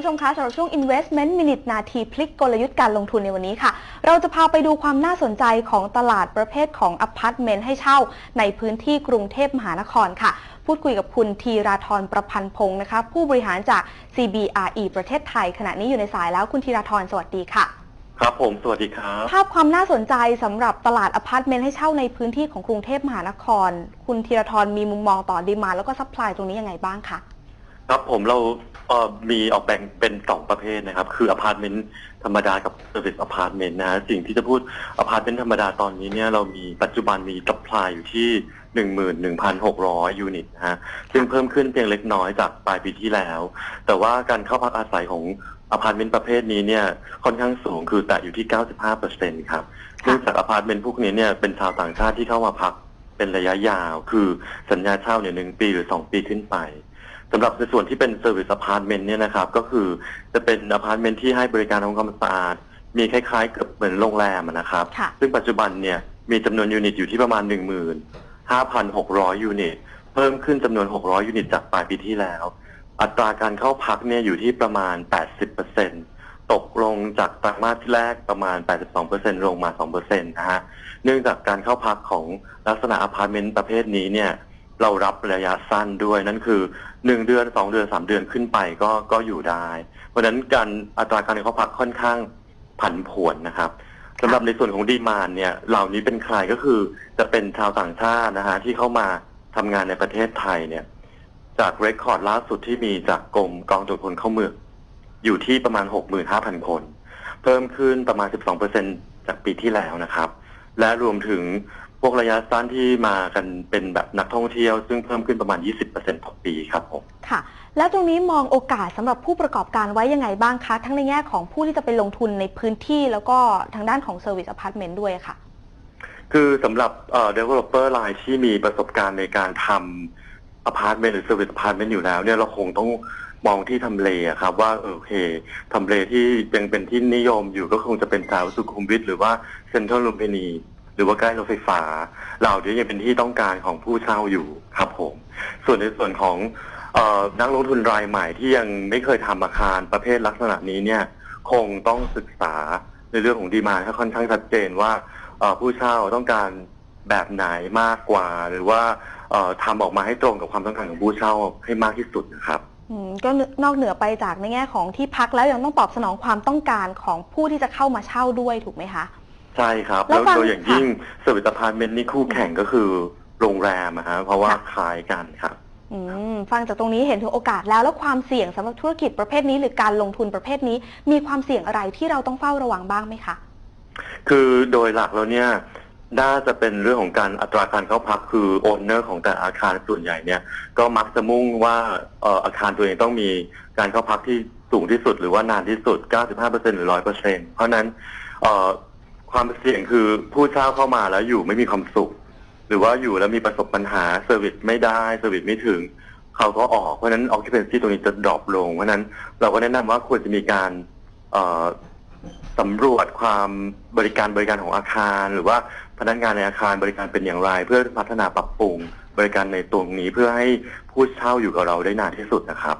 ผู้ชมคะสำหรับช่วง Investment Minute นาทีพลิกกลยุทธ์การลงทุนในวันนี้ค่ะ เราจะพาไปดูความน่าสนใจของตลาดประเภทของอพาร์ตเมนต์ให้เช่า ในพื้นที่กรุงเทพมหานครค่ะ พูดคุยกับคุณธีราธรประพันธ์พงศ์นะคะ ผู้บริหารจาก CBRE ประเทศไทย ขณะนี้อยู่ในสายแล้วคุณธีราธรสวัสดีค่ะ ครับผมสวัสดีครับ ภาพความน่าสนใจสำหรับตลาดอพาร์ตเมนต์ให้เช่าในพื้นที่ของกรุงเทพมหานคร คุณธีรทรมีมุมมองต่อดีมาแล้วก็ซัพพลายตรงนี้ยังไงบ้างคะครับผมเรา เอ่อมีออกแบ่งเป็นสองประเภทนะครับ คืออพาร์ตเมนต์ธรรมดากับเซอร์วิสอพาร์ตเมนต์นะฮะสิ่งที่จะพูดอพาร์ตเมนต์ธรรมดาตอนนี้เนี่ยเรามีปัจจุบันมีสัพพลายอยู่ที่11,600ยูนิตนะฮะซึ่งเพิ่มขึ้นเพียงเล็กน้อยจากปลายปีที่แล้ว แต่ว่าการเข้าพักอาศัยของอพาร์ตเมนต์ประเภทนี้เนี่ยค่อนข้างสูงคือแตะอยู่ที่ 95%ครับเนื่องจากอพาร์ตเมนต์พวกนี้เนี่ยเป็นชาวต่างชาติที่เข้ามาพักเป็นระยะยาว คือสัญญาเช่าเนี่ยหนึ่งปีหรือสองปีขึ้นไป สำหรับในส่วนที่เป็นเซอร์วิสอพาร์ตเมนต์เนี่ยนะครับ ก็คือจะเป็นอพาร์ตเมนต์ที่ให้บริการทำความสะอาด มีคล้ายๆกับเหมือนโรงแรมอะนะครับ ค่ะ ซึ่งปัจจุบันเนี่ยมีจำนวนยูนิตอยู่ที่ประมาณ 15,600 ยูนิต เพิ่มขึ้นจำนวน 600 ยูนิตจากปลายปีที่แล้ว อัตราการเข้าพักเนี่ยอยู่ที่ประมาณ 80%ตกลงจากไตรมาสที่แรกประมาณ 82%ลงมา 2%นะฮะ เนื่องจากการเข้าพักของลักษณะอพาร์ตเมนต์ประเภทนี้เนี่ย เรารับระยะสั้นด้วยนั่นคือหนึ่งเดือนสองเดือนสามเดือนขึ้นไปก็ก็อยู่ได้ เพราะฉะนั้นการอัตราการเข้าพักค่อนข้างผันผวนนะครับสำหรับในส่วนของดีมานเนี่ยเหล่านี้เป็นใครก็คือจะเป็นชาวต่างชาตินะฮะที่เข้ามาทำงานในประเทศไทยเนี่ย จากเรคคอร์ดล่าสุดที่มีจากกรมกองตรวจคนเข้าเมืองอยู่ที่ประมาณ 65,000 คน เพิ่มขึ้นประมาณ 12%จากปีที่แล้วนะครับ และรวมถึง พวกระยะสั้นที่มากันเป็นแบบนักท่องเที่ยว ซึ่งเพิ่มขึ้นประมาณ 20%ต่อปีครับผม ค่ะ แล้วตรงนี้มองโอกาสสำหรับผู้ประกอบการไว้ยังไงบ้างคะ ทั้งในแง่ของผู้ที่จะไปลงทุนในพื้นที่แล้วก็ทางด้านของ Service Apartment ด้วยค่ะ คือสำหรับเอ่อ developer รายที่มีประสบการณ์ในการทำอพาร์ตเมนต์หรือ service apartment อยู่แล้วเนี่ยเราคงต้องมองที่ทำเลอะครับว่าเออโอเคทำเลที่ยังเป็นที่นิยมอยู่ก็คงจะเป็นแถวสุขุมวิทหรือว่าเซ็นทรัลลุมพินีห รือว่าใกล้รถไฟฟ้า เหล่านี้ยังเป็นที่ต้องการของผู้เช่าอยู่ครับผม ส่วนในส่วนของออนักลงทุนรายใหม่ที่ยังไม่เคยทำอาคารประเภทลักษณะนี้เนี่ย คงต้องศึกษาในเรื่องของดีมาให้ค่อนข้างชัดเจนว่าผู้เช่าต้องการแบบไหนมากกว่า หรือว่าเอ่อทำออกมาให้ตรงกับความต้องการของผู้เช่าให้มากที่สุดนะครับก็นอกเหนือไปจากในแง่ของที่พักแล้วยังต้องตอบสนองความต้องการของผู้ที่จะเข้ามาเช่าด้วยถูกไหมคะ ใช่ครับ แล้แล้ววฟังโดยอย่างยิ่งเซอร์วิสอพาร์ตเมนต์นี่คู่แข่งก็คือโรงแรมนะฮะเพราะว่าค่ะ คล้ายกันครับ อืมฟังจากตรงนี้เห็นถึงโอกาสแล้วแล้วความเสี่ยงสำหรับธุรกิจประเภทนี้ หรือการลงทุนประเภทนี้ มีความเสี่ยงอะไรที่เราต้องเฝ้าระวังบ้างไหมคะ คือโดยหลักแล้วเนี่ยน่าจะเป็นเรื่องของการอัตราการเข้าพักคือโอนเนอร์ของแต่อาคารส่วนใหญ่เนี่ย ก็มักจะมุ่งว่าเอ่ออาคารตัวเองต้องมีการเข้าพักที่สูงที่สุดหรือว่านานที่สุด 95%หรือ 100%เพราะฉะนั้นเอ่อ ความเสี่ยงคือผู้เช่าเข้ามาแล้วอยู่ไม่มีความสุข หรือว่าอยู่แล้วมีประสบปัญหาเซอร์วิสไม่ได้เซอร์วิสไม่ถึง เขาก็ออกเพราะฉะนั้น occupancy ตรงนี้จะดรอปลง เพราะฉะนั้นเราก็แนะนำว่าควรจะมีการเอ่อสำรวจความบริการบริการของอาคาร หรือว่าพนักงานในอาคารบริการเป็นอย่างไร เพื่อพัฒนาปรับปรุงบริการในตรงนี้เพื่อให้ผู้เช่าอยู่กับเราได้นานที่สุดนะครับ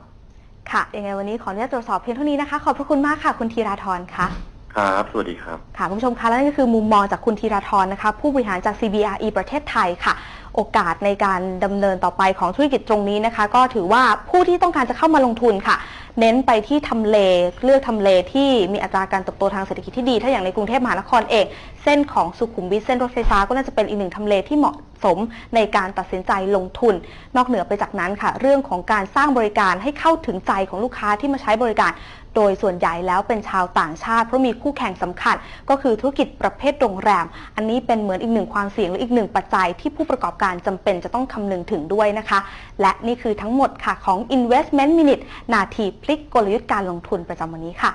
ค่ะยังไงวันนี้ขออนุญาตตรวจสอบเพียงเท่านี้นะคะ ขอบพระคุณมากค่ะ คุณธีราธรค่ะ ครับ สวัสดีครับ ค่ะคุณผู้ชมคะและนั่นก็คือมุมมองจากคุณธีราธรนะคะ ผู้บริหารจาก CBRE ประเทศไทยค่ะ โอกาสในการดำเนินต่อไปของธุรกิจตรงนี้นะคะ ก็ถือว่าผู้ที่ต้องการจะเข้ามาลงทุนค่ะ เน้นไปที่ทำเลเลือกทำเลที่มีอัตราการเติบโตทางเศรษฐกิจที่ดี ถ้าอย่างในกรุงเทพมหานครเองเส้นของสุขุมวิทเส้นรถไฟฟ้าก็น่าจะเป็นอีกหนึ่งทำเลที่เหมาะสมในการตัดสินใจลงทุน นอกเหนือไปจากนั้นค่ะ เรื่องของการสร้างบริการให้เข้าถึงใจของลูกค้าที่มาใช้บริการ โดยส่วนใหญ่แล้วเป็นชาวต่างชาติ เพราะมีคู่แข่งสำคัญ ก็คือธุรกิจประเภทโรงแรม อันนี้เป็นเหมือนอีกหนึ่งความเสี่ยงและออีกหนึ่งปัจจัยที่ผู้ประกอบการจำเป็นจะต้องคำนึงถึงด้วยนะคะ และนี่คือทั้งหมดค่ะของ Investment Minute นาทีพลิกกลยุทธ์การลงทุนประจำวันนี้ค่ะ